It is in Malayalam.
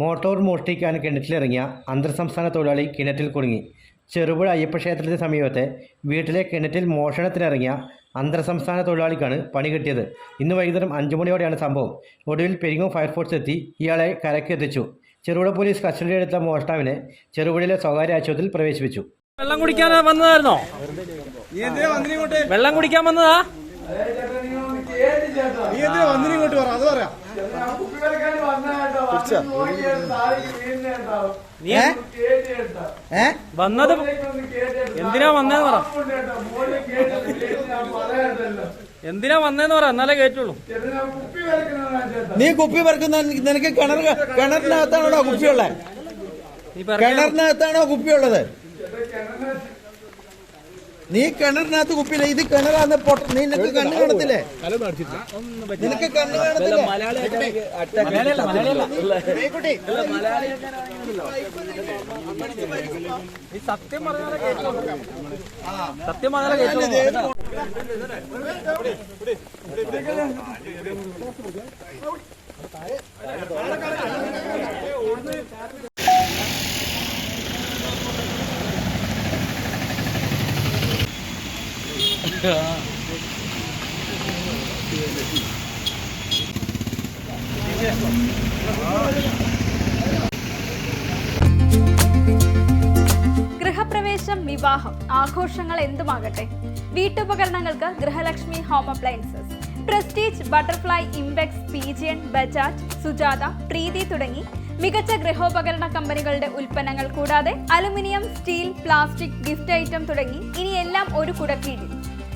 മോട്ടോർ മോഷ്ടിക്കാൻ കിണറ്റിലിറങ്ങിയ അന്തർ സംസ്ഥാന തൊഴിലാളി കിണറ്റിൽ കുടുങ്ങി. ചെറുപുഴ അയ്യപ്പ ക്ഷേത്രത്തിന് സമീപത്തെ വീട്ടിലെ കിണറ്റിൽ മോഷണത്തിനിറങ്ങിയ അന്തർ സംസ്ഥാന തൊഴിലാളിക്കാണ് പണി കിട്ടിയത്. ഇന്ന് വൈകുന്നേരം അഞ്ചു മണിയോടെയാണ് സംഭവം. ഒടുവിൽ പെരിങ്ങോ ഫയർഫോഴ്സ് എത്തി. ഇയാളെ കരയ്ക്ക് എത്തിച്ചു ചെറുപുഴ പോലീസ് കസ്റ്റഡിയിലെടുത്ത മോഷ്ടാവിനെ ചെറുപുഴയിലെ സ്വകാര്യ ആശുപത്രിയിൽ പ്രവേശിപ്പിച്ചു. വെള്ളം കുടിക്കാൻ വന്നതായിരുന്നോ? വെള്ളം കുടിക്കാൻ വന്നതാ? നീ എന്തിനാ വന്നിനി ഇങ്ങോട്ട് പറ? അത് പറയാ. നീ വന്നത് എന്തിനാ വന്നേന്ന് പറ? എന്തിനാ വന്നേന്ന് പറ? എന്നാലേ കേട്ടുള്ളൂ നീ കുപ്പി പറക്കുന്ന നിനക്ക് കിണർ കിണറിനകത്താണോ കുപ്പിയുള്ളത് കിണറിനകത്താണോ കുപ്പിയുള്ളത്? നീ കിണറിനകത്ത് കുപ്പിയില്ല. ഇത് കിണറാന്ന് പൊട്ട നിനക്ക് കണ്ണ് കാണത്തില്ലേ? നിനക്ക് കണ്ണ് കാണത്തില്ലേ? നീ സത്യം പറഞ്ഞാലേ സത്യം പറഞ്ഞാലേ ഗൃഹപ്രവേശം വിവാഹം ആഘോഷങ്ങൾ എന്തുമാകട്ടെ? വീട്ടുപകരണങ്ങൾക്ക് Grihalakshmi home appliances Prestige Butterfly Impex Pigeon Bajaj Sujata Preethi തുടങ്ങി മികച്ച ഗൃഹോപകരണ കമ്പനികളുടെ ഉൽപ്പന്നങ്ങൾ കൂടാതെ aluminium steel plastic gift item തുടങ്ങി ഇനിയെല്ലാം ഒരു കുടക്കീഴിൽ.